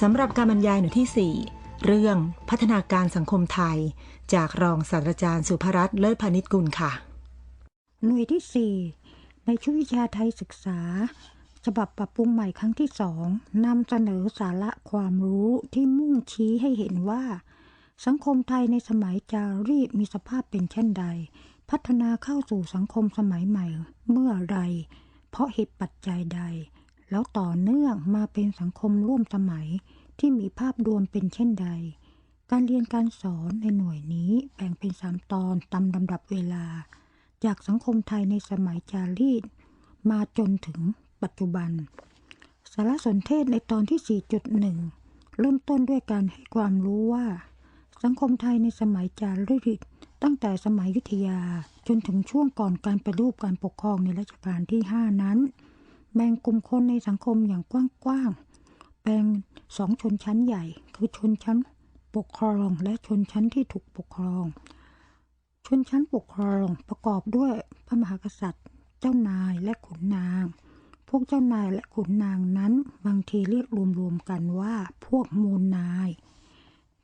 สำหรับการบรรยายหน่วยที่ 4 เรื่องพัฒนาการสังคมไทย จากรองศาสตราจารย์สุภรัตน์เลิศพานิชกุลค่ะ หน่วยที่ 4 ในชุดวิชาไทยศึกษา ฉบับปรับปรุงใหม่ครั้งที่สองนำเสนอสาระความรู้ที่มุ่งชี้ให้เห็นว่า สังคมไทยในสมัยจารีตมีสภาพเป็นเช่นใด พัฒนาเข้าสู่สังคมสมัยใหม่เมื่อไร เพราะเหตุปัจจัยใด แล้วต่อเนื่องมาเป็นสังคมร่วมสมัยที่มีภาพรวมเป็นเช่นใด การเรียนการสอนในหน่วยนี้แบ่งเป็นสามตอนตามลำดับเวลา จากสังคมไทยในสมัยจารีตมาจนถึงปัจจุบัน สารสนเทศในตอนที่ 4.1 เริ่มต้นด้วยการให้ความรู้ว่า สังคมไทยในสมัยจารีตตั้งแต่สมัยยุทธยาจนถึงช่วงก่อนการประรูปการปกครองในรัชกาลที่ 5 นั้น แบ่งกลุ่มคนในสังคมอย่างกว้างๆ แบ่งสองชนชั้นใหญ่ คือชนชั้นปกครองและชนชั้นที่ถูกปกครอง ชนชั้นปกครองประกอบด้วยพระมหากษัตริย์ เจ้านายและขุนนาง พวกเจ้านายและขุนนางนั้นบางทีเรียกรวมๆกันว่าพวกมูลนาย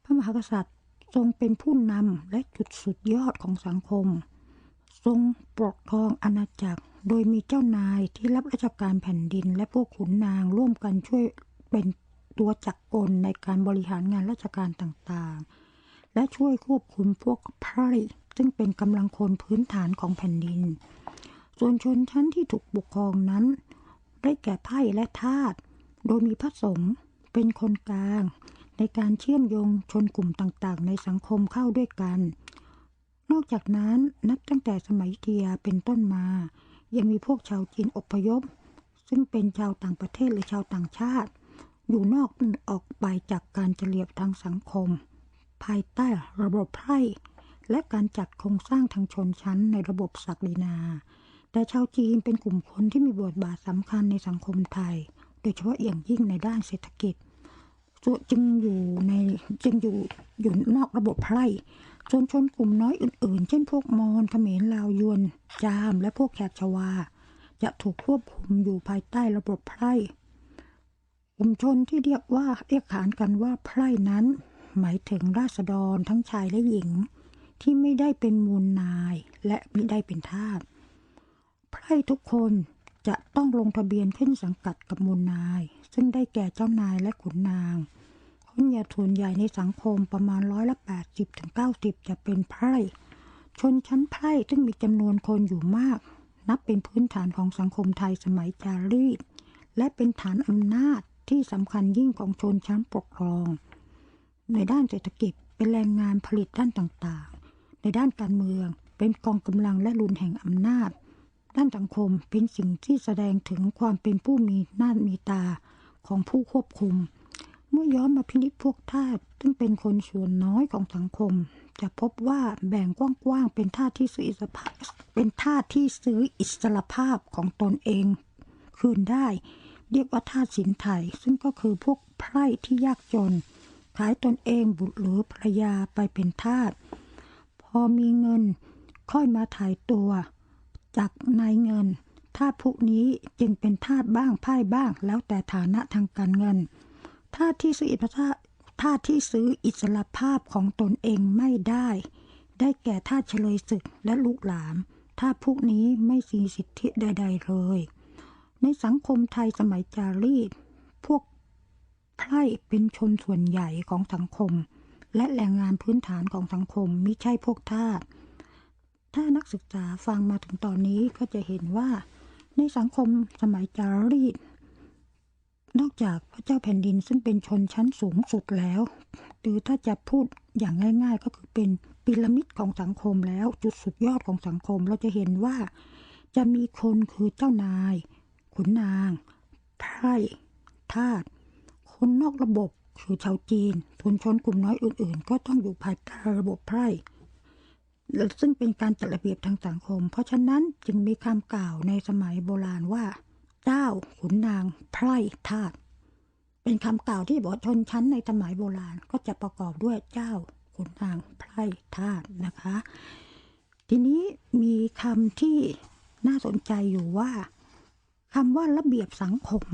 พระมหากษัตริย์ทรงเป็นผู้นำและจุดสุดยอดของสังคม ทรงปกครองอาณาจักร โดยมีเจ้านายที่รับราชการแผ่นดิน และพวกขุนนางร่วมกันช่วยเป็นตัวจักรกลในการบริหารงานราชการต่างๆ และช่วยควบคุมพวกไพร่ซึ่งเป็นกำลังคนพื้นฐานของแผ่นดิน ส่วนชนชั้นที่ถูกปกครองนั้น ได้แก่ไพ่และทาส โดยมีพระสงฆ์เป็นคนกลาง ในการเชื่อมโยงชนกลุ่มต่างๆ ในสังคมเข้าด้วยกัน นอกจากนั้นนับตั้งแต่สมัยอยุธยเป็นต้นมา ยังมีพวกชาวจีนอพยพ ซึ่งเป็นชาวต่างประเทศหรือชาวต่างชาติ อยู่นอกออกไปจากการเฉลียทางสังคม ภายใต้ระบบไพร่และการจัดโครงสร้างทางชนชั้นในระบบศักดินา แต่ชาวจีนเป็นกลุ่มคนที่มีบทบาทสำคัญในสังคมไทย โดยเฉพาะอย่างยิ่งในด้านเศรษฐกิจจึงอยู่ในจึงอยู่อยู่นอกระบบไพร่ ส่วนชนกลุ่มน้อยอื่นๆ เช่นพวกมอญเขมรลาวยวน จาม และพวกแขกชวา จะถูกควบคุมอยู่ภายใต้ระบบไพร่กลุ่มชนที่เรียกว่าเรียกขานกันว่าไพร่นั้น หมายถึงราษฎรทั้งชายและหญิง ที่ไม่ได้เป็นมูลนายและไม่ได้เป็นทาสไพร่ทุกคนจะต้องลงทะเบียนขึ้นสังกัดกับมูลนาย ซึ่งได้แก่เจ้านายและขุนนาง คนญ่ส่วนใหญ่ในสังคมประมาณร้อยละแปดสิบถึงเก้าสิบจะเป็นไพร่ชนชั้นไพร่ซึ่งมีจำนวนคนอยู่มาก นับเป็นพื้นฐานของสังคมไทยสมัยจารีต และเป็นฐานอำนาจที่สำคัญยิ่งของชนชั้นปกครอง ในด้านเศรษฐกิจเป็นแรงงานผลิตด้านต่างๆ ในด้านการเมืองเป็นกองกำลังและรุนแห่งอำนาจ ด้านสังคมเป็นสิ่งที่แสดงถึงความเป็นผู้มีหน้ามีตาของผู้ควบคุม เมื่อย้อนมาพินิจพวกทาสซึ่งเป็นคนส่วนน้อยของสังคม จะพบว่าแบ่งกว้างๆเป็นทาสที่ซื้ออิสรภาพเป็นทาสที่ซื้ออิสรภาพของตนเอง คืนได้ เรียกว่าทาสสินไทย ซึ่งก็คือพวกไพร่ที่ยากจน ขายตนเองบุตรหรือภรรยาไปเป็นทาสพอมีเงินค่อยมาถ่ายตัว จากนายเงินทาสพวกนี้จึงเป็นทาสบ้างไพ่บ้าง แล้วแต่ฐานะทางการเงิน ทาสที่ซื้ออิสระทาสที่ซื้ออิสรภาพของตนเองไม่ได้ ได้แก่ทาสเฉลยศึกและลูกหลานทาสพวกนี้ไม่มีสิทธิใด ๆ เลย ในสังคมไทยสมัยจารีต พวกไพร่เป็นชนส่วนใหญ่ของสังคม และแรงงานพื้นฐานของสังคมมิใช่พวกทาสถ้านักศึกษาฟังมาถึงตอนนี้ก็จะเห็นว่า ในสังคมสมัยจารีต นอกจากพระเจ้าแผ่นดินซึ่งเป็นชนชั้นสูงสุดแล้ว หรือถ้าจะพูดอย่างง่าย ๆ ก็คือเป็นพีระมิดของสังคมแล้วจุดสุดยอดของสังคมเราจะเห็นว่า จะมีคนคือเจ้านาย ขุนนางไพร่ทาสคนนอกระบบคือชาวจีนชนชนกลุ่มน้อยอื่น ๆ ก็ต้องอยู่ภายใต้ระบบไพร่ซึ่งเป็นการจัดระเบียบทางสังคม เพราะฉะนั้นจึงมีคำกล่าวในสมัยโบราณว่า เจ้าขุนนางไพร่ทาสเป็นคำกล่าวที่บอกชนชั้นในสมัยโบราณก็จะประกอบด้วยเจ้าขุนนางไพร่ทาสนะคะ ทีนี้มีคำที่น่าสนใจอยู่ว่าคำว่าระเบียบสังคม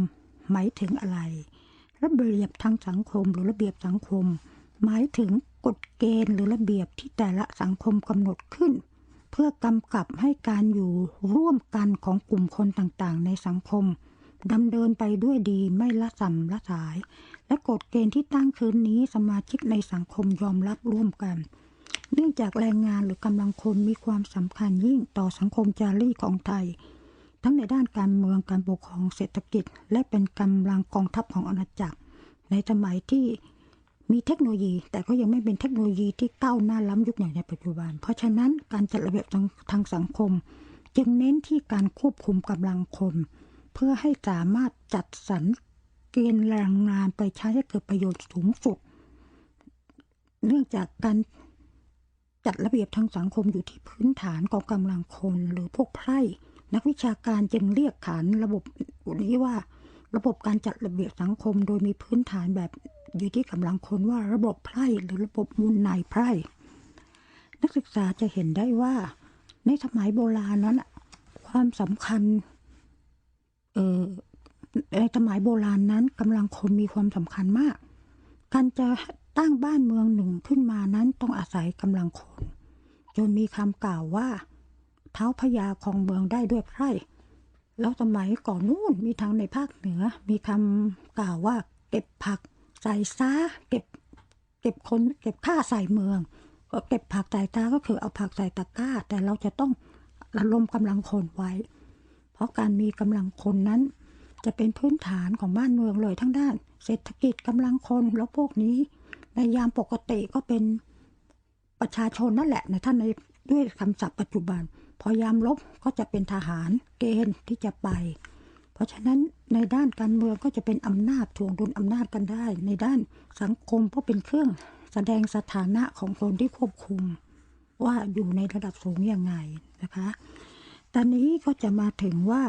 หมายถึงอะไร ระเบียบทางสังคมหรือระเบียบสังคม หมายถึงกฎเกณฑ์หรือระเบียบที่แต่ละสังคมกำหนดขึ้น พื่อกำกับให้การอยู่ร่วมกันของกลุ่มคนต่างๆ ในสังคมดำเนินไปด้วยดีไม่ละสัมละสาย และกฎเกณฑ์ที่ตั้งคืนนี้สมาชิกในสังคมยอมรับร่วมกัน เนื่องจากแรงงานหรือกำลังคนมีความสำคัญยิ่งต่อสังคมจารีของไทย ทั้งในด้านการเมืองการปกครองเศรษฐกิจ และเป็นกำลังกองทัพของอาณาจักร ในสมัยที่ มีเทคโนโลยี แต่ก็ยังไม่เป็นเทคโนโลยีที่ก้าวหน้าล้ำยุคอย่างในปัจจุบัน เพราะฉะนั้นการจัดระเบียบทางทางสังคม จึงเน้นที่การควบคุมกำลังคนเพื่อให้สามารถจัดสรรเกณฑ์แรงงานไปใช้ให้เกิดประโยชน์สูงสุด เนื่องจากการจัดระเบียบทางสังคมอยู่ที่พื้นฐานของกำลังคนหรือพวกไพร่นักวิชาการจึงเรียกขานระบบนี้ว่า ระบบการจัดระเบียบสังคมโดยมีพื้นฐานแบบ อยู่ที่กำลังคนว่าระบบไพร่หรือระบบมูลนายไพร่ นักศึกษาจะเห็นได้ว่า ในสมัยโบราณนั้นความสำคัญเออในสมัยโบราณนั้นกำลังคนมีความสำคัญมาก การจะตั้งบ้านเมืองหนึ่งขึ้นมานั้นต้องอาศัยกำลังคน จนมีคำกล่าวว่า เท้าพญาของเมืองได้ด้วยไพร่แล้วสมัยก่อนนู่นมีทางในภาคเหนือ มีคำกล่าวว่าเก็บผัก ส่ซาเก็บ เก็บคนเก็บข้าใส่เมืองเก็บผักใส่ตาก็คือเอาผักใส่ตะกร้า แต่เราจะต้องระดมกำลังคนไว้ เพราะการมีกำลังคนนั้น จะเป็นพื้นฐานของบ้านเมืองเลยทั้งด้าน เศรษฐกิจกำลังคนแล้วพวกนี้ ในยามปกติก็เป็นประชาชนนั่นแหละนะท่านในด้วยคำศัพท์ปัจจุบัน พอยามลบก็จะเป็นทหารเกณฑ์ที่จะไป เพราะฉะนั้นในด้านการเมืองก็จะเป็นอำนาจถ่วงดุลอำนาจกันได้ ในด้านสังคมก็เป็นเครื่องแสดงสถานะของคนที่ควบคุม ว่าอยู่ในระดับสูงยังไงนะคะ ตอนนี้ก็จะมาถึงว่า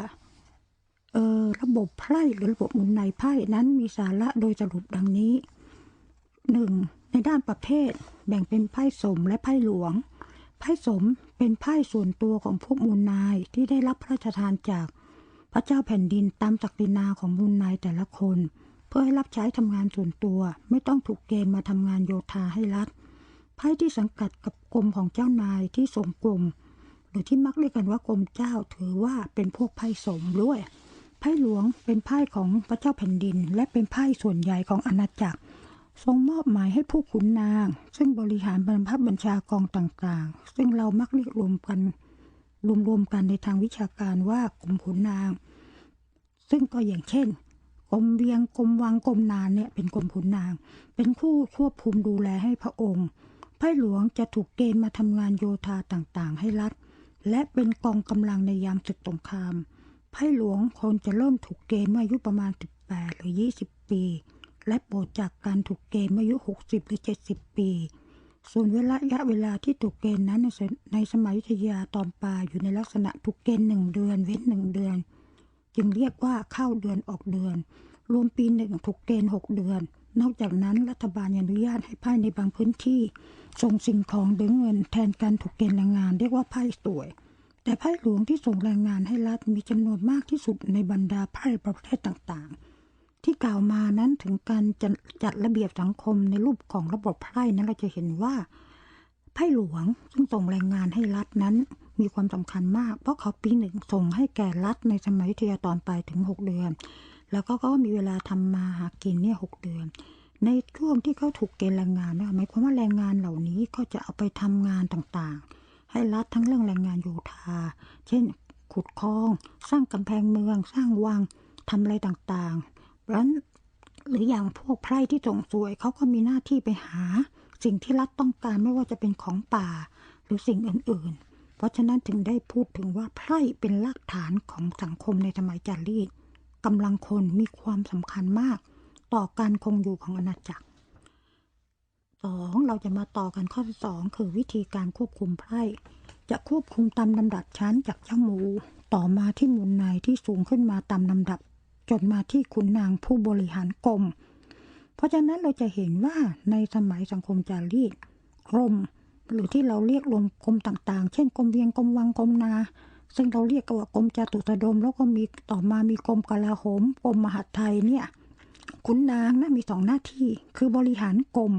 เออระบบไพ่หรือระบบหมุนในไพ่นั้นมีสาระโดยสรุปดังนี้หนึ่งในด้านประเภทแบ่งเป็นไพ่สมและไพ่หลวง ไพ่สมเป็นไพ่ส่วนตัวของพวกมูลนายที่ได้รับพระราชทานจาก พระเจ้าแผ่นดินตามศักดินาของมูลนายแต่ละคน เพื่อให้รับใช้ทำงานส่วนตัวไม่ต้องถูกเกณฑ์มาทำงานโยธาให้รัฐไพ่ที่สังกัดกับกรมของเจ้านายที่ส่งกรมหรือที่มักเรียกกันว่ากรมเจ้าถือว่าเป็นพวกไพ่สมด้วยไพ่หลวงเป็นไพ่ของพระเจ้าแผ่นดิน และเป็นไพ่ส่วนใหญ่ของอาณาจักร ทรงมอบหมายให้ผู้ขุนนาง ซึ่งบริหารบรรพบัญชากองต่างๆ ซึ่งเรามักเรียกรวมกัน รวมๆกันในทางวิชาการว่ากรมขุนนาง ซึ่งก็อย่างเช่นกรมเวียงกรมวังกรมนานเนี่ยเป็นกรมขุนนาง เป็นคู่ควบคุมดูแลให้พระองค์ไพ่หลวงจะถูกเกณฑ์มาทำงานโยธาต่างๆ ให้รัฐ และเป็นกองกำลังในยามศึกสงครามไพ่หลวงคนจะเริ่มถูกเกณฑ์เมื่ออายุประมาณ 18 หรือ 20 ปี และโปรดจากการถูกเกณฑ์เมื่ออายุ 60 หรือ 70 ปี ส่วนเวลาระยะเวลาที่ถูกเกณฑ์นั้นในสในสมัยยุธยาตอนปลายอยู่ในลักษณะถูกเกณฑ์หนึ่งเดือน เว้นหนึ่งเดือน จึงเรียกว่าเข้าเดือนออกเดือน รวมปีหนึ่งถูกเกณฑ์หกเดือน นอกจากนั้นรัฐบาลอนุญาตให้ไพ่ในบางพื้นที่ส่งสิ่งของหรือเงินแทนการถูกเกณฑ์แรงงานเรียกว่าไพ่สวย แต่ไพ่หลวงที่ส่งแรงงานให้รัฐมีจำนวนมากที่สุดในบรรดาไพ่ประเภทต่างๆ ที่กล่าวมานั้นถึงการจัดจัดระเบียบสังคมในรูปของระบบไพ่นั้นเราจะเห็นว่าไพ่หลวงซึ่งส่งแรงงานให้รัฐนั้นมีความสำคัญมาก เพราะเขาปีหนึ่งส่งให้แก่รัฐในสมัยอยุธยาตอนปลายถึง 6 เดือน แล้วก็ก็มีเวลาทำมาหากินเนี่ยหกเดือน ในช่วงที่เขาถูกเกณฑ์แรงงานนี่ยหมายความว่าแรงงานเหล่านี้ก็จะเอาไปทำงานต่างๆ ให้รัฐทั้งเรื่องแรงงานโยธา เช่น ขุดคลอง สร้างกำแพงเมือง สร้างวังทำอะไรต่างๆ เพราะฉะนั้นหรืออย่างพวกไพร่ที่ส่งสวยเขาก็มีหน้าที่ไปหา สิ่งที่รัฐต้องการไม่ว่าจะเป็นของป่า หรือสิ่งอื่น ๆ เพราะฉะนั้นถึงได้พูดถึงว่าไพร่เป็นรากฐานของสังคมในสมัยจารีตกำลังคนมีความสำคัญมาก ต่อการคงอยู่ของอาณาจักรสองเราจะมาต่อกันข้อที่สองคือวิธีการควบคุมไพร่จะควบคุมตามลำดับชั้นจากเจ้าหมู ต่อมาที่มุนนายที่สูงขึ้นมาตามลำดับ จนมาที่ขุนนางผู้บริหารกรม เพราะฉะนั้นเราจะเห็นว่าในสมัยสังคมจารีตกรม หรือที่เราเรียกรวมกรมต่างๆ เช่นกรมเวียงกรมวังกรมนา ซึ่งเราเรียกกันว่ากรมจตุสดม แล้วก็มีต่อมามีกรมกลาโหมกรมมหาดไทยเนี่ยขุนนางนะมีสองหน้าที่คือบริหารกรม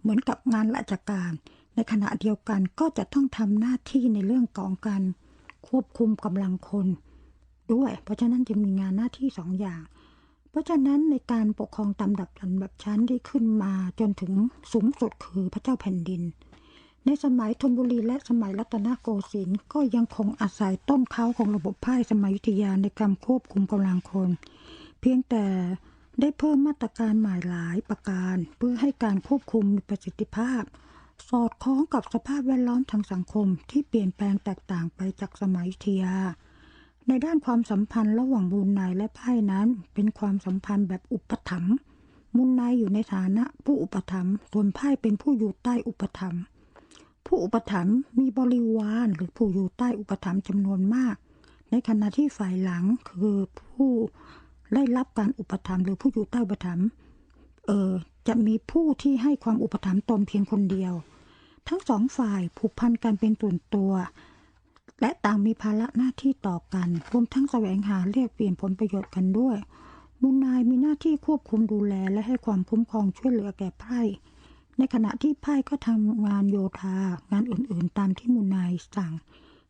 เหมือนกับงานราชการ ในขณะเดียวกันก็จะต้องทำหน้าที่ในเรื่องของการควบคุมกำลังคน ด้วย เพราะฉะนั้นจะมีงานหน้าที่สองอย่าง เพราะฉะนั้นในการปกครองตามดับลำดับชั้นที่ขึ้นมาจนถึงสูงสุดคือพระเจ้าแผ่นดิน ในสมัยธนบุรีและสมัยรัตนโกสินทร์ก็ยังคงอาศัยต้นเขาของระบบไพ่สมัยยุธยาในการควบคุมกำลังคน เพียงแต่ได้เพิ่มมาตรการหม่หลายประการ เพื่อให้การควบคุมมีประสิทธิภาพ สอดคล้องกับสภาพแวดล้อมทางสังคมที่เปลี่ยนแปลงแตกต่างไปจากสมัยยุธยา ในด้านความสัมพันธ์ระหว่างมูลนายและไพ่นั้น เป็นความสัมพันธ์แบบอุปถัมภ์มูลนายอยู่ในฐานะผู้อุปถัมภ์ส่วนไพ่เป็นผู้อยู่ใต้อุปถัมภ์ผู้อุปถัมภ์มีบริวารหรือผู้อยู่ใต้อุปถัมภ์จำนวนมาก ในขณะที่ฝ่ายหลังคือผู้ได้รับการอุปถัมภ์หรือผู้อยู่ใต้อุปถัมภ์เออจะมีผู้ที่ให้ความอุปถัมภ์ตนเพียงคนเดียว ทั้งสองฝ่ายผูกพันกันเป็นส่วนตัว และต่างมีภาระหน้าที่ต่อกัน รวมทั้งแสวงหาเรียกเปลี่ยนผลประโยชน์กันด้วยมูลนายมีหน้าที่ควบคุมดูแลและให้ความคุ้มครองช่วยเหลือแก่ไพร่ ในขณะที่ไพ่ก็ทำงานโยธา งานอื่นๆ ตามที่มูลนายสั่ง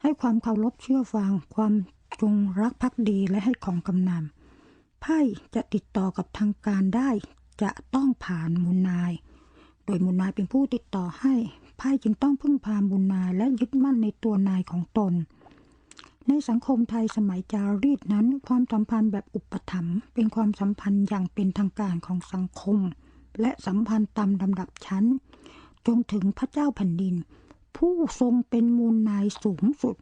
ให้ความเคารพเชื่อฟัง ความจงรักภักดีและให้ของกำนันไพ่จะติดต่อกับทางการได้ จะต้องผ่านมูลนาย โดยมูลนายเป็นผู้ติดต่อให้ ไพ่จึงต้องพึ่งพามูลนาและยึดมั่นในตัวนายของตน ในสังคมไทยสมัยจารีตนั้น ความสัมพันธ์แบบอุปถัมภ์เป็นความสัมพันธ์อย่างเป็นทางการของสังคม และสัมพันธ์ตามลำดับชั้น จนถึงพระเจ้าแผ่นดิน ผู้ทรงเป็นมูลนายสูงสุด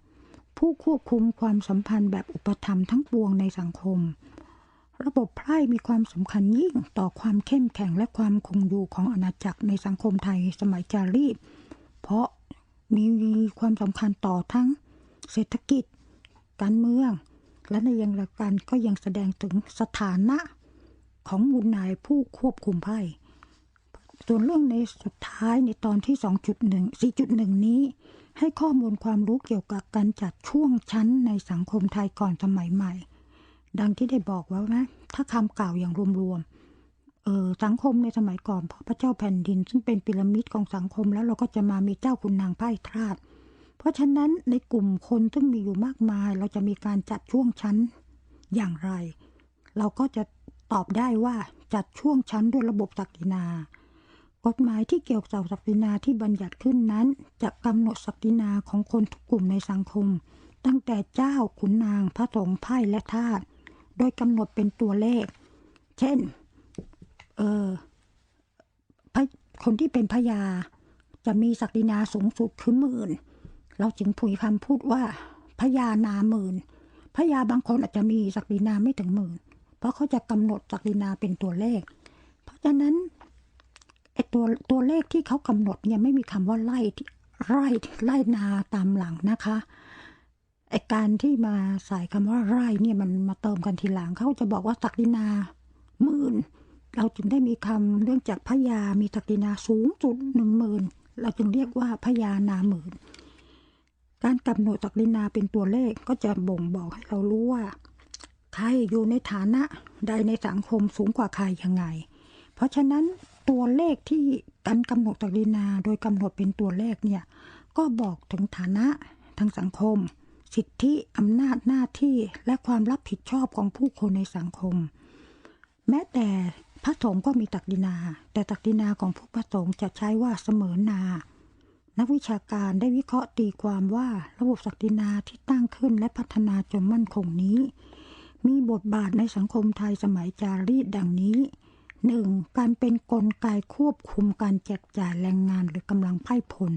ผู้ควบคุมความสัมพันธ์แบบอุปถัมภ์ทั้งปวงในสังคมระบบไพร่มีความสำคัญยิ่งต่อความเข้มแข็งและความคงอยู่ของอาณาจักรในสังคมไทยสมัยจารีต เพราะมีความสำคัญต่อทั้งเศรษฐกิจ การเมือง และในยังละกันก็ยังแสดงถึงสถานะของมูลนายผู้ควบคุมไพ่ส่วนเรื่องในสุดท้ายในตอนที่ 2.1 4.1 นี้ ให้ข้อมูลความรู้เกี่ยวกับการจัดช่วงชั้นในสังคมไทยก่อนสมัยใหม่ ดังที่ได้บอกไว้นะ ถ้าคำกล่าวอย่างรวมๆ สังคมในสมัยก่อนพอพระเจ้าแผ่นดิน ซึ่งเป็นพีระมิดของสังคมแล้วเราก็จะมามีเจ้าคุณนางไพ่ทราสเพราะฉะนั้นในกลุ่มคนซึ่งมีอยู่มากมาย เราจะมีการจัดช่วงชั้นอย่างไร เราก็จะตอบได้ว่าจัดช่วงชั้นด้วยระบบศักดินา กฎหมายที่เกี่ยวกับศักดินาที่บัญญัติขึ้นนั้น จะกำหนดศักดินาของคนทุกกลุ่มในสังคม ตั้งแต่เจ้าขุนนางพระสงฆ์ไพ่และทาสโดยกำหนดเป็นตัวเลข เช่น เออพระคนที่เป็นพญาจะมีศักดินาสูงสุดคือหมื่น เราจึงพูดคำพูดว่าพญานาหมื่นพญาบางคนอาจจะมีศักดินาไม่ถึงหมื่น เพราะเขาจะกำหนดศักดินาเป็นตัวเลข เพราะฉะนั้นไอ้ตัวตัวเลขที่เขากำหนดเนี่ยไม่มีคำว่าไล่ไร่ไล่นาตามหลังนะคะไอการที่มาใส่คำว่าไร่เนี่ยมันมาเติมกันทีหลังเขาจะบอกว่าศักดินาหมื่น เราจึงได้มีคำเรื่องจากพญามีศักดินาสูงสุดหนึ่งหมื่นเราจึงเรียกว่าพญานาหมื่น การกำหนดศักดินาเป็นตัวเลขก็จะบ่งบอกให้เรารู้ว่า ใครอยู่ในฐานะใดในสังคมสูงกว่าใครยังไง เพราะฉะนั้นตัวเลขที่การกำหนดศักดินาโดยกำหนดเป็นตัวเลขเนี่ยก็บอกถึงฐานะทางสังคม สิทธิอำนาจหน้าที่และความรับผิดชอบของผู้คนในสังคม แม้แต่ พระสงฆ์ก็มีตักดินา แต่ตักดินาของผู้พระสงฆ์จะใช้ว่าเสมอนา นักวิชาการได้วิเคราะห์ตีความว่าระบบศักดินาที่ตั้งขึ้นและพัฒนาจนมั่นคงนี้ มีบทบาทในสังคมไทยสมัยจารีตดังนี้ 1. การเป็นนกลไกควบคุมการแจกจ่ายแรงงานหรือกำลังไพ่พล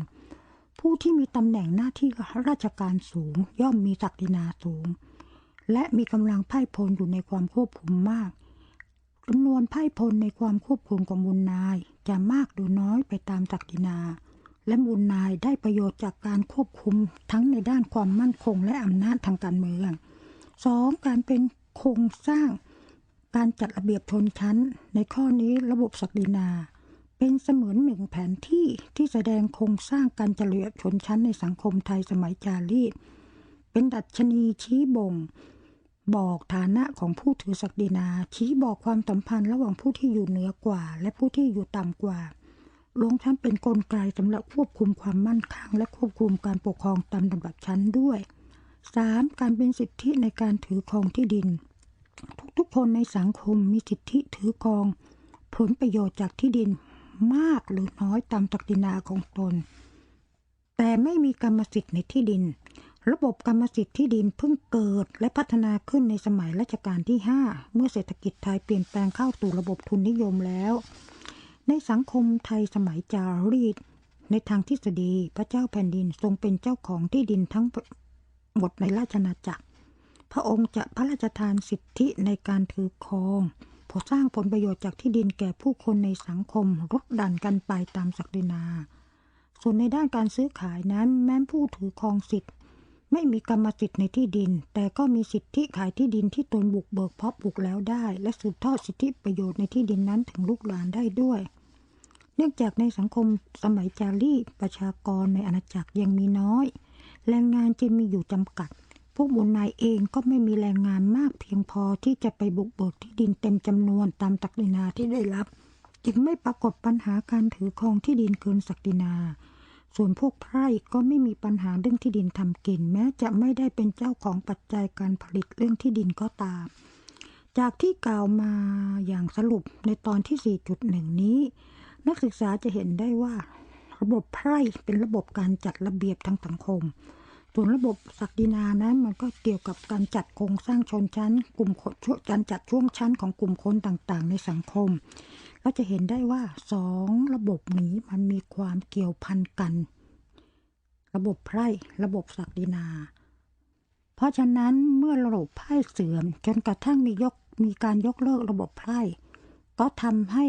ผู้ที่มีตำแหน่งหน้าที่ราชการสูงย่อมมีศักดินาสูง และมีกำลังไพ่พลอยู่ในความควบคุมมาก จำนวนไพ่พลในความควบคุมของมูลนายจะมากหรือน้อยไปตามศักดินา และมูลนายได้ประโยชน์จากการควบคุมทั้งในด้านความมั่นคงและอำนาจทางการเมือง 2. การเป็นโครงสร้าง การจัดระเบียบชนชั้น ในข้อนี้ระบบศักดินา เป็นเสมือนหนึ่งแผนที่ที่แสดงโครงสร้างการจัดระเบียบชนชั้นในสังคมไทยสมัยจารีตเป็นดัชนีชี้บ่ง บอกฐานะของผู้ถือศักดินา ชี้บอกความสัมพันธ์ระหว่างผู้ที่อยู่เหนือกว่า และผู้ที่อยู่ต่ำกว่ารวมทั้งเป็นนกลไกสำหรับควบคุมความมั่นคงและควบคุมการปกครองตามลำดับชั้นด้วย 3. การเป็นสิทธิในการถือครองที่ดิน ทุกๆคนในสังคมมีสิทธิถือครอง ผลประโยชน์จากที่ดินมากหรือน้อยตามศักดินาของตน แต่ไม่มีกรรมสิทธิ์ในที่ดิน ระบบกรรมสิทธิ์ที่ดินเพิ่งเกิด และพัฒนาขึ้นในสมัยรัชกาลที่ 5 เมื่อเศรษฐกิจไทยเปลี่ยนแปลงเข้าสู่ระบบทุนนิยมแล้ว ในสังคมไทยสมัยจารีต ในทางทฤษฎีพระเจ้าแผ่นดินทรงเป็นเจ้าของที่ดินทั้งหมดในราชอาจักร พระองค์จะพระราชทานสิทธิในการถือครองผสร้างผลประโยชน์จากที่ดินแก่ผู้คนในสังคมลดดันกันไปตามศักดินา ส่วนในด้านการซื้อขายนั้นแม้ผู้ถือครองสิทธิ์ ไม่มีกรรมสิทธิ์ในที่ดิน แต่ก็มีสิทธิขายที่ดินที่ตนบุกเบิกเพาะปลูกแล้วได้ และสืบทอดสิทธิประโยชน์ในที่ดินนั้นถึงลูกหลานได้ด้วย เนื่องจากในสังคมสมัยจารีตประชากรในอาณาจักรยังมีน้อย แรงงานจึงมีอยู่จำกัด พวกบุญนายเองก็ไม่มีแรงงานมากเพียงพอที่จะไปบุกเบิกที่ดินเต็มจำนวนตามศักดินาที่ได้รับ จึงไม่ปรากฏปัญหาการถือครองที่ดินเกินศักดินา ส่วนพวกไพร่ก็ไม่มีปัญหาเรื่องที่ดินทำกิน แม้จะไม่ได้เป็นเจ้าของปัจจัยการผลิตเรื่องที่ดินก็ตาม จากที่กล่าวมาอย่างสรุปในตอนที่ 4.1 นี้ นักศึกษาจะเห็นได้ว่า ระบบไพร่เป็นระบบการจัดระเบียบทางสังคม ส่วนระบบศักดินานั้นมันก็เกี่ยวกับการจัดโครงสร้างชนชั้น กลุ่มช่วงการจัดช่วงชั้นของกลุ่มคนต่างๆ ในสังคม เราจะเห็นได้ว่าสองระบบนี้มันมีความเกี่ยวพันกัน ระบบไพร่ระบบศักดินา เพราะฉะนั้นเมื่อระบบไพร่เสื่อมจนกระทั่งมียกมีการยกเลิกระบบไพร่ก็ทำให้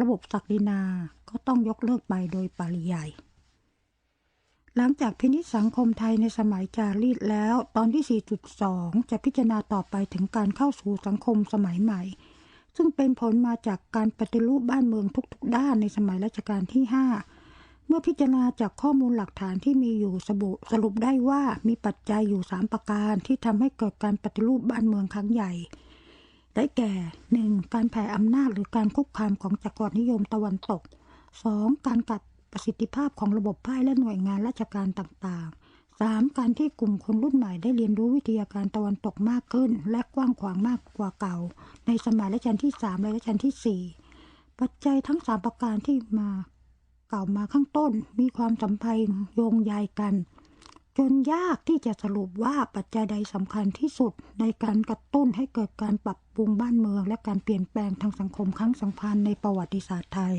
ระบบศักดินาก็ต้องยกเลิกไปโดยปริยายหลังจากพินิจสังคมไทยในสมัยจารีตแล้ว ตอนที่ 4.2 จะพิจารณาต่อไปถึงการเข้าสู่สังคมสมัยใหม่ ซึ่งเป็นผลมาจากการปฏิรูปบ้านเมืองทุกๆ ด้านในสมัยรัชกาลที่ 5 เมื่อพิจารณาจากข้อมูลหลักฐานที่มีอยู่สรุปสรุปได้ว่ามีปัจจัยอยู่ 3 ประการที่ทำให้เกิดการปฏิรูปบ้านเมืองครั้งใหญ่ ได้แก่ 1. การแผ่อำนาจหรือการคุกคามของจักรวรรดินิยมตะวันตก 2. การกัดประสิทธิภาพของระบบพ่และหน่วยงานราชการต่างๆ 3. การที่กลุ่มคนรุ่นใหม่ได้เรียนรู้วิทยาการตะวันตกมากขึ้น และกว้างขวางมากกว่าเก่า ในสมัยรัชกาลที่ 3 และรัชกาลที่ 4 ปัจจัยทั้ง 3 ประการที่มากล่าวมาข้างต้น มีความสัมพันธ์โยงใยกัน จนยากที่จะสรุปว่าปัจจัยใดสำคัญที่สุดในการกระตุ้นให้เกิดการปรับปรุงบ้านเมือง และการเปลี่ยนแปลงทางสังคมครั้งสำคัญในประวัติศาสตร์ไทย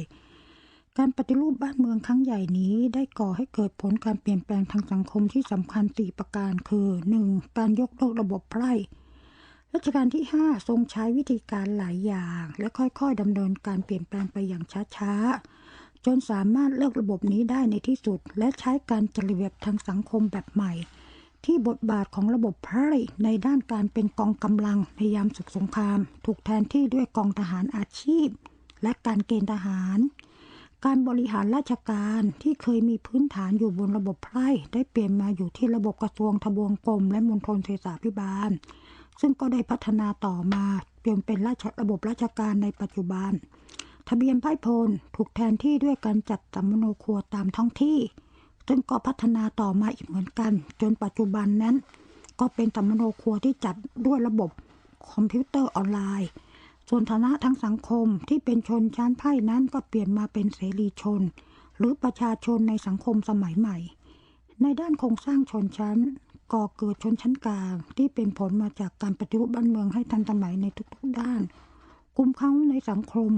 การปฏิรูปบ้านเมืองครั้งใหญ่นี้ได้ก่อให้เกิดผลการเปลี่ยนแปลงทางสังคมที่สำคัญสี่ประการคือ 1. การยกเลิกระบบไพร่รัชกาลที่ 5 ทรงใช้วิธีการหลายอย่าง และค่อยๆดำเนินการเปลี่ยนแปลงไปอย่างช้าๆ จนสามารถเลิกระบบนี้ได้ในที่สุด และใช้การจัดระเบียบทางสังคมแบบใหม่ ที่บทบาทของระบบไพร่ในด้านการเป็นกองกำลังในยามศึกสงคราม ถูกแทนที่ด้วยกองทหารอาชีพ และการเกณฑ์ทหาร การบริหารราชการที่เคยมีพื้นฐานอยู่บนระบบไพร่ได้เปลี่ยนมาอยู่ที่ระบบกระทรวงทบวงกรมและมณฑลเทศาภิบาล ซึ่งก็ได้พัฒนาต่อมาเปลี่ยนเป็นราชระบบราชการในปัจจุบัน ทะเบียนไพร่พลถูกแทนที่ด้วยการจัดสัมมโนครัวตามท้องที่ ซึ่งก็พัฒนาต่อมาอีกเหมือนกัน จนปัจจุบันนั้น ก็เป็นสัมมโนครัวที่จัดด้วยระบบคอมพิวเตอร์ออนไลน์ ส่วนฐานะทางสังคมที่เป็นชนชั้นไพ่นั้นก็เปลี่ยนมาเป็นเสรีชน หรือประชาชนในสังคมสมัยใหม่ ในด้านโครงสร้างชนชั้นก่อเกิดชนชั้นกลางที่เป็นผลมาจากการปฏิรูปบ้านเมืองให้ทันสมัยในทุกๆด้าน กลุ่มเขาในสังคม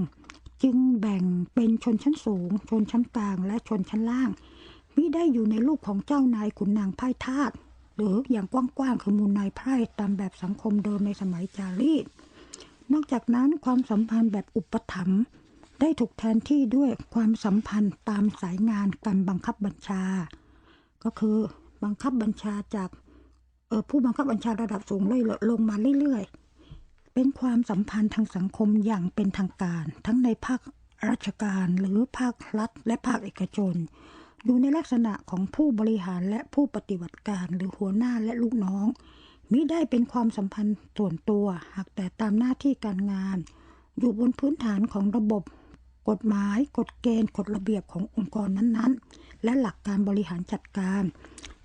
จึงแบ่งเป็นชนชั้นสูง ชนชั้นกลางและชนชั้นล่างมิได้อยู่ในรูปของเจ้านายขุนนางไพ่ทาสหรืออย่างกว้างๆคือมูลนายไพร่ตามแบบสังคมเดิมในสมัยจารีต นอกจากนั้นความสัมพันธ์แบบอุปถัมภ์ได้ถูกแทนที่ด้วยความสัมพันธ์ตามสายงานการบังคับบัญชา ก็คือบังคับบัญชาจากออผู้บังคับบัญชาระดับสูงเลยลงมาเรื่อยๆ เป็นความสัมพันธ์ทางสังคมอย่างเป็นทางการ ทั้งในภาคราชการหรือภาครัฐ และภาคเอกชน อยู่ในลักษณะของผู้บริหารและผู้ปฏิบัติการหรือหัวหน้าและลูกน้อง มิได้เป็นความสัมพันธ์ส่วนตัว หากแต่ตามหน้าที่การงาน อยู่บนพื้นฐานของระบบ กฎหมาย กฎเกณฑ์ กฎระเบียบขององค์กรนั้นๆ และหลักการบริหารจัดการ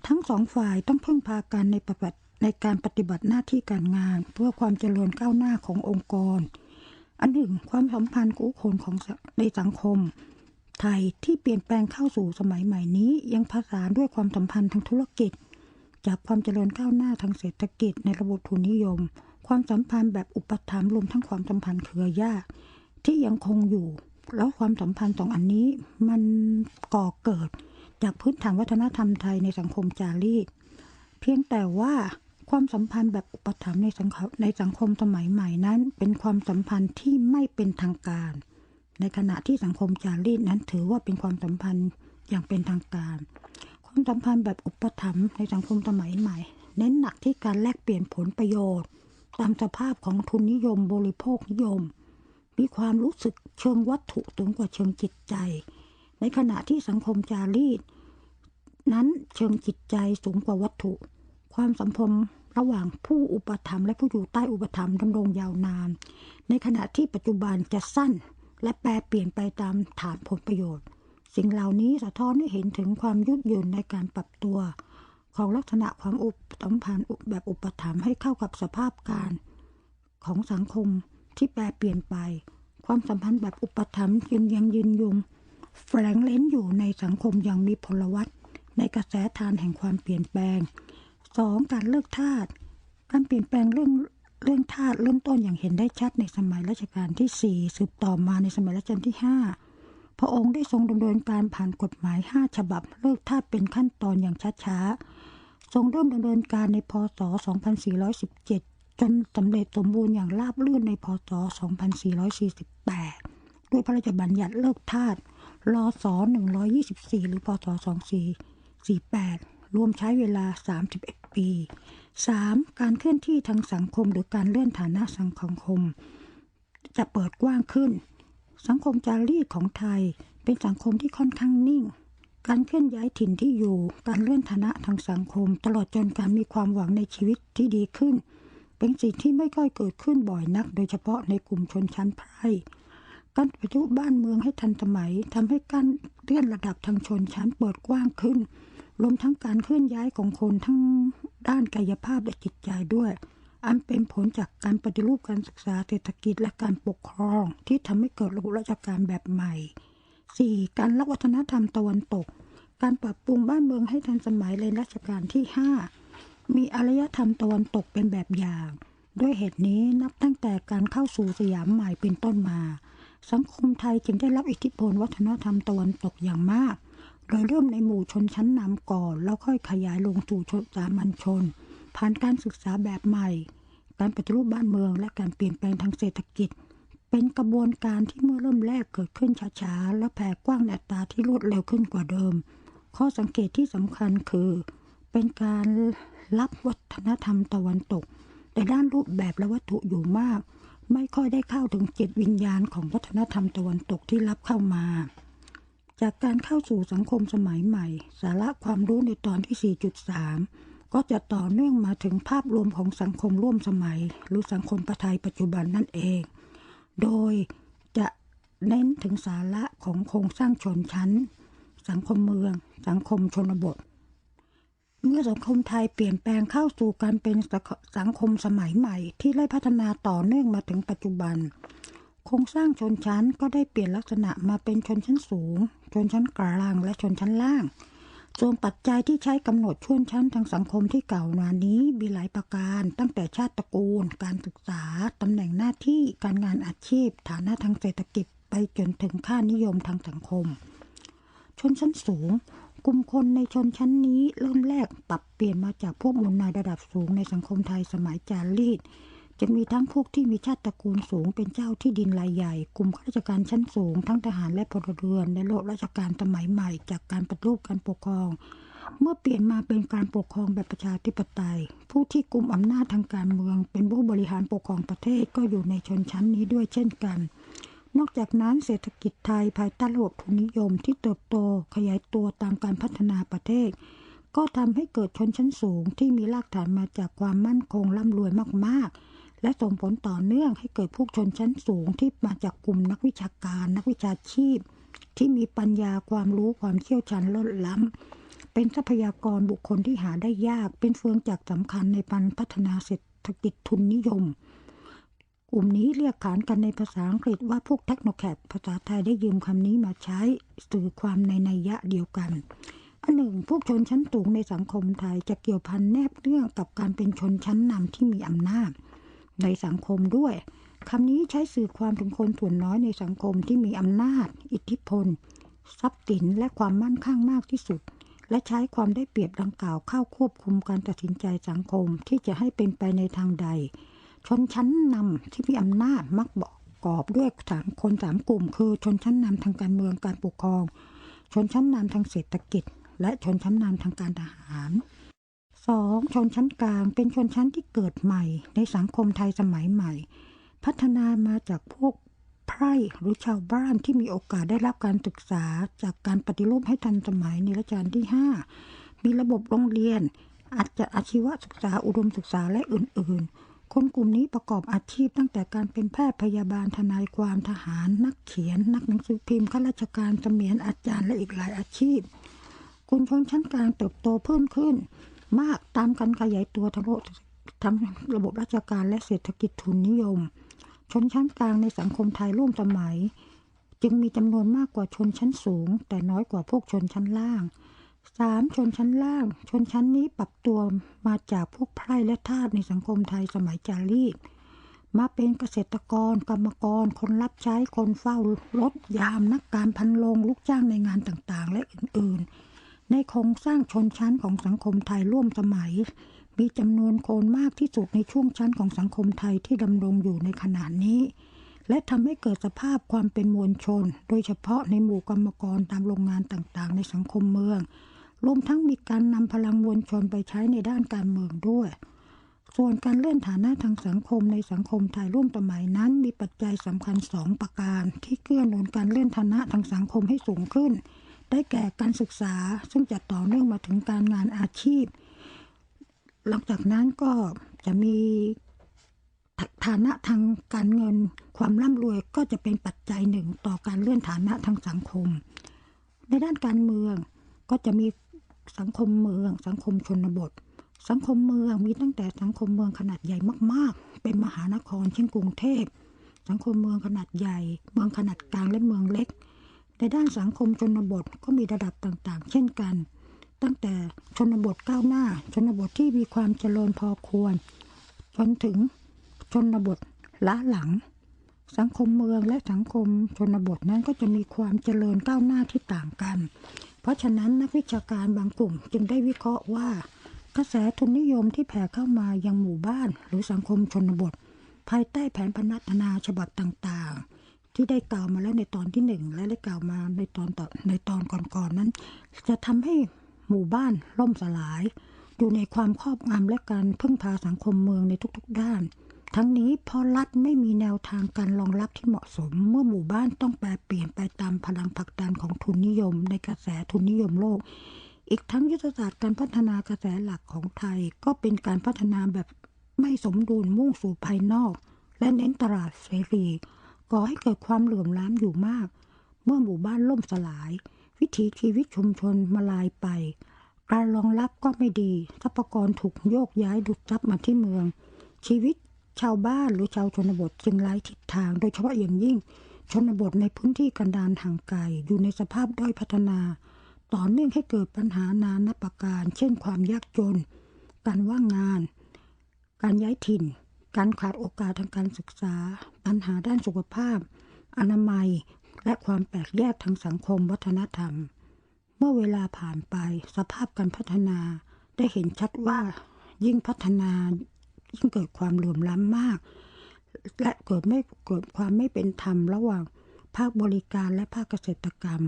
ทั้งสองฝ่ายต้องพึ่งพากันในปฏิบัติในการปฏิบัติหน้าที่การงาน เพื่อความเจริญก้าวหน้าขององค์กร อันหนึ่ง ความสัมพันธ์คู่คนของในสังคม ไทยที่เปลี่ยนแปลงเข้าสู่สมัยใหม่นี้ยังผสานด้วยความสัมพันธ์ทางธุรกิจ จากความเจริญก้าวหน้าทางเศรษฐกิจในระบบทุนนิยม ความสัมพันธ์แบบอุปถัมภ์รวมทั้งความสัมพันธ์เครือญาติที่ยังคงอยู่ แล้วความสัมพันธ์สองอันนี้มันก่อเกิดจากพื้นฐานวัฒนธรรมไทยในสังคมจารีตเพียงแต่ว่าความสัมพันธ์แบบอุปถัมภ์ในสังคมในสังคมสมัยใหม่นั้น เป็นความสัมพันธ์ที่ไม่เป็นทางการ ในขณะที่สังคมจารีตนั้นถือว่าเป็นความสัมพันธ์อย่างเป็นทางการ ความสัมพันธ์แบบอุปถัมภ์ในสังคมสมัยใหม่ เน้นหนักที่การแลกเปลี่ยนผลประโยชน์ ตามสภาพของทุนนิยมบริโภคนิยม มีความรู้สึกเชิงวัตถุสูงกว่าเชิงจิตใจ ในขณะที่สังคมจารีต นั้นเชิงจิตใจสูงกว่าวัตถุ ความสัมพันธ์ระหว่างผู้อุปถัมภ์และผู้อยู่ใต้อุปถัมภ์ดำรงยาวนาน ในขณะที่ปัจจุบันจะสั้นและแปรเปลี่ยนไปตามฐานผลประโยชน์ สิ่งเหล่านี้สะท้อนให้เห็นถึงความยืดหยุ่นในการปรับตัว ของลักษณะความอุปสัมพันธ์แบบอุปถัมภ์ให้เข้ากับสภาพการ ของสังคมที่แปรเปลี่ยนไป ความสัมพันธ์แบบอุปถัมภ์ยังยังยืนยงแฝงเล้นอยู่ในสังคมอย่างมีพลวัตในกระแสทานแห่งความเปลี่ยนแปลงสองการเลิกทาสการเปลี่ยนแปลงเรื่องเรื่องทาสเริ่มต้นอย่างเห็นได้ชัดในสมัยรัชกาลที่สี่สืบต่อมาในสมัยรัชกาลที่ห้า ระองค์ได้ทรงดำเนินการผ่านกฎหมายห้าฉบับเลิกทาสเป็นขั้นตอนอย่างช้าๆ ทรงเริ่มดำเนินการในพศ 2417 จนสำเร็จสมบูรณ์อย่างราบรื่นในพศ 2448 ด้วยพระราชบัญญัติเลิกทาสรศ124 หรือพศ 2448 รวมใช้เวลา 31 ปี 3. การเคลื่อนที่ทางสังคมหรือการเลื่อนฐานะสังคม จะเปิดกว้างขึ้น สังคมจารีตของไทย เป็นสังคมที่ค่อนข้างนิ่ง การเคลื่อนย้ายถิ่นที่อยู่ การเลื่อนฐานะทางสังคม ตลอดจนการมีความหวังในชีวิตที่ดีขึ้น เป็นสิ่งที่ไม่ค่อยเกิดขึ้นบ่อยนัก โดยเฉพาะในกลุ่มชนชั้นไพร่การปฏิรูปบ้านเมืองให้ทันสมัยทำให้การเลื่อนระดับทางชนชั้นเปิดกว้างขึ้นรวมทั้งการเคลื่อนย้ายของคนทั้งด้านกายภาพและจิตใจด้วย อันเป็นผลจากการปฏิรูปการศึกษาเศรษฐกิจและการปกครองที่ทำให้เกิดระบบราชการแบบใหม่ 4. การรับวัฒนธรรมตะวันตก การปรับปรุงบ้านเมืองให้ทันสมัยในรัชกาลที่ 5 มีอารยธรรมตะวันตกเป็นแบบอย่าง ด้วยเหตุนี้นับตั้งแต่การเข้าสู่สยามใหม่เป็นต้นมา สังคมไทยจึงได้รับอิทธิพลวัฒนธรรมตะวันตกอย่างมาก โดยเริ่มในหมู่ชนชั้นนำก่อน แล้วค่อยขยายลงสู่ชนสามัญชน ผ่านการศึกษาแบบใหม่ การปฏิรูปบ้านเมือง และการเปลี่ยนแปลงทางเศรษฐกิจ เป็นกระบวนการที่เมื่อเริ่มแรกเกิดขึ้นช้าๆ และแผ่กว้างในตาที่รวดเร็วขึ้นกว่าเดิม ข้อสังเกตที่สำคัญคือ เป็นการรับวัฒนธรรมตะวันตกในด้านรูปแบบและวัตถุอยู่มาก ไม่ค่อยได้เข้าถึงจิตวิญญาณของวัฒนธรรมตะวันตกที่รับเข้ามาจากการเข้าสู่สังคมสมัยใหม่ สาระความรู้ในตอนที่ 4.3 ก็จะต่อเนื่องมาถึงภาพรวมของสังคมร่วมสมัย หรือสังคมประไทยปัจจุบันนั่นเอง โดยจะเน้นถึงสาระของโครงสร้างชนชั้น สังคมเมือง สังคมชนบท เมื่อสังคมไทยเปลี่ยนแปลงเข้าสู่การเป็นสังคมสมัยใหม่ ที่ได้พัฒนาต่อเนื่องมาถึงปัจจุบัน โครงสร้างชนชั้นก็ได้เปลี่ยนลักษณะมาเป็นชนชั้นสูง ชนชั้นกลางและชนชั้นล่าง ส่วนปัจจัยที่ใช้กำหนดชนชั้นทางสังคมที่เก่ามานี้มีหลายประการ ตั้งแต่ชาติตระกูล การศึกษาตำแหน่งหน้าที่การงานอาชีพ ฐานะทางเศรษฐกิจ ไปจนถึงค่านิยมทางสังคม ชนชั้นสูงกลุ่มคนในชนชั้นนี้เริ่มแรกปรับเปลี่ยนมาจากพวกมวลนายระดับสูงในสังคมไทยสมัยจารีต จะมีทั้งพวกที่มีชาติตระกูลสูงเป็นเจ้าที่ดินรายใหญ่ กลุ่มข้าราชการชั้นสูง ทั้งทหารและพลเรือนในโลกราชการสมัยใหม่ จากการปฏิรูปการปกครอง เมื่อเปลี่ยนมาเป็นการปกครองแบบประชาธิปไตย ผู้ที่กลุ่มอำนาจทางการเมือง เป็นผู้บริหารปกครองประเทศก็อยู่ในชนชั้นนี้ด้วยเช่นกันนอกจากนั้นเศรษฐกิจไทยภายใต้ระบบทุนนิยมที่เติบโตขยายตัวตามการพัฒนาประเทศ ก็ทำให้เกิดชนชั้นสูงที่มีรากฐานมาจากความมั่นคงร่ำรวยมากๆ และส่งผลต่อเนื่องให้เกิดพวกชนชั้นสูงที่มาจากกลุ่มนักวิชาการ นักวิชาชีพ ที่มีปัญญาความรู้ความเชี่ยวชาญล้นล้ำ เป็นทรัพยากรบุคคลที่หาได้ยาก เป็นเฟืองจากสำคัญในการพัฒนาเศรษฐกิจทุนนิยม กลุ่มนี้เรียกขานกันในภาษาอังกฤษว่าพวกเทคโนแครภาษาไทยได้ยืมคำนี้มาใช้สื่อความในนัยยะเดียวกันอันหนึ่งพวกชนชั้นสูงในสังคมไทยจะเกี่ยวพันแนบเนื่องกับการเป็นชนชั้นนำที่มีอำนาจ ในสังคมด้วยคำนี้ใช้สื่อความถึงคนส่วนน้อยในสังคมที่มีอำนาจ อิทธิพล ทรัพย์สินและความมั่นคงมากที่สุด และใช้ความได้เปรียบดังกล่าวเข้าควบคุมการตัดสินใจสังคมที่จะให้เป็นไปในทางใด ชนชั้นนำที่มีอำนาจมักบอกกอบด้วยสามคนสามกลุ่ม คือชนชั้นนำทางการเมืองการปกครอง ชนชั้นนำทางเศรษฐกิจ และชนชั้นนำทางการทหาร สองชนชั้นกลางเป็นชนชั้นที่เกิดใหม่ ในสังคมไทยสมัยใหม่ พัฒนามาจากพวกไพร่หรือชาวบ้านที่มีโอกาสได้รับการศึกษา จากการปฏิรูปให้ทันสมัยในรัชกาลที่ 5 มีระบบโรงเรียน อาจจะอาชีวศึกษาอุดมศึกษาและอื่น ๆ คนกลุ่มนี้ประกอบอาชีพตั้งแต่การเป็นแพทย์พยาบาลทนายความทหาร นักเขียน นักหนังสือพิมพ์ข้าราชการเสมียนอาจารย์และอีกหลายอาชีพคุณชนชั้นกลางเติบโตเพิ่มขึ้น มากตามการขยายตัวทางโลกทางระบบราชการและเศรษฐกิจทุนนิยม ชนชั้นกลางในสังคมไทยร่วมสมัย จึงมีจำนวนมากกว่าชนชั้นสูง แต่น้อยกว่าพวกชนชั้นล่างสามชนชั้นล่าง ชนชั้นนี้ปรับตัวมาจากพวกไพร่และทาสในสังคมไทยสมัยจารีตมาเป็นเกษตรกร กรรมกร คนรับใช้คนเฝ้ารถยามนักการพันโรงลูกจ้างในงานต่างๆ และอื่นๆ ในโครงสร้างชนชั้นของสังคมไทยร่วมสมัย มีจำนวนคนมากที่สุดในช่วงชั้นของสังคมไทยที่ดำรงอยู่ในขณะนี้ และทำให้เกิดสภาพความเป็นมวลชน โดยเฉพาะในหมู่กรรมกรตามโรงงานต่างๆ ในสังคมเมือง รวมทั้งมีการนำพลังมวลชนไปใช้ในด้านการเมืองด้วยส่วนการเลื่อนฐานะทางสังคมในสังคมไทยร่วมสมัยนั้น มีปัจจัยสำคัญสองประการ ที่เกื้อหนุนการเลื่อนฐานะทางสังคมให้สูงขึ้น ได้แก่การศึกษา ซึ่งจะต่อเนื่องมาถึงการงานอาชีพ หลังจากนั้นก็จะมีฐานะทางการเงิน ความร่ำรวยก็จะเป็นปัจจัยหนึ่งต่อการเลื่อนฐานะทางสังคม ในด้านการเมืองก็จะมีสังคมเมือง สังคมชนบท สังคมเมืองมีตั้งแต่สังคมเมืองขนาดใหญ่มาก ๆ เป็นมหานครเช่นกรุงเทพ สังคมเมืองขนาดใหญ่ เมืองขนาดกลางและเมืองเล็ก ในด้านสังคมชนบทก็มีระดับต่างๆ เช่นกัน ตั้งแต่ชนบทก้าวหน้า ชนบทที่มีความเจริญพอควร จนถึงชนบทล้าหลัง สังคมเมืองและสังคมชนบทนั้นก็จะมีความเจริญก้าวหน้าที่ต่างกัน เพราะฉะนั้นนักวิชาการบางกลุ่มจึงได้วิเคราะห์ว่า กระแสทุนนิยมที่แผ่เข้ามายังหมู่บ้าน หรือสังคมชนบท ภายใต้แผนพัฒนาฉบับต่างๆ ที่ได้กล่าวมาแล้วในตอนที่หนึ่งและได้กล่าวมาในตอนต่อในตอนก่อนๆนั้น จะทำให้หมู่บ้านล่มสลาย อยู่ในความครอบงำและการพึ่งพาสังคมเมืองในทุกๆด้าน ทั้งนี้เพราะรัฐไม่มีแนวทางการรองรับที่เหมาะสม เมื่อหมู่บ้านต้องแปรเปลี่ยนไปตามพลังผลักดันของทุนนิยม ในกระแสทุนนิยมโลก อีกทั้งยุทธศาสตร์การพัฒนากระแสหลักของไทย ก็เป็นการพัฒนาแบบไม่สมดุลมุ่งสู่ภายนอก และเน้นตลาดเสรี ก่อให้เกิดความเหลื่อมล้ำอยู่มาก เมื่อหมู่บ้านล่มสลาย วิถีชีวิตชุมชนมาลายไป การรองรับก็ไม่ดีทรัพยากรถูกโยกย้ายดุดซับมาที่เมือง ชีวิตชาวบ้านหรือชาวชนบทจึงไร้ทิศทาง โดยเฉพาะอย่างยิ่ง ชนบทในพื้นที่กันดารห่างไกลอยู่ในสภาพด้อยพัฒนา ต่อเนื่องให้เกิดปัญหานานาประการ เช่นความยากจน การว่างงาน การย้ายถิ่น การขาดโอกาสทางการศึกษา ปัญหาด้านสุขภาพ อนามัย และความแปลกแยกทางสังคมวัฒนธรรม เมื่อเวลาผ่านไปสภาพการพัฒนา ได้เห็นชัดว่ายิ่งพัฒนายิ่งเกิดความเหลื่อมล้ำมาก และเกิดไม่เกิดความไม่เป็นธรรมระหว่างภาคบริการและภาคเกษตรกรรม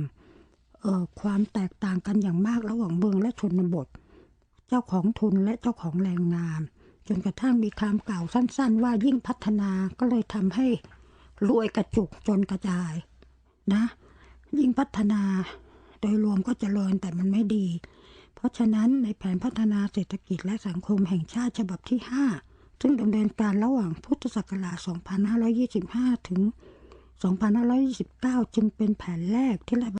ความแตกต่างกันอย่างมากระหว่างเมืองและชนบท เจ้าของทุนและเจ้าของแรงงาน จนกระทั่งมีคำกล่าวสั้น ๆ ว่ายิ่งพัฒนาก็เลยทำให้รวยกระจุกจนกระจาย นะ ยิ่งพัฒนาโดยรวมก็เจริญแต่มันไม่ดี เพราะราะฉะนั้นในแผนพัฒนาเศรษฐกิจและสังคมแห่งชาติฉบับที่ 5 ซึ่งดำเนินการระหว่างพุทธศักราช 2525 ถึง 2529 จึงเป็นแผนแรกที่รัฐ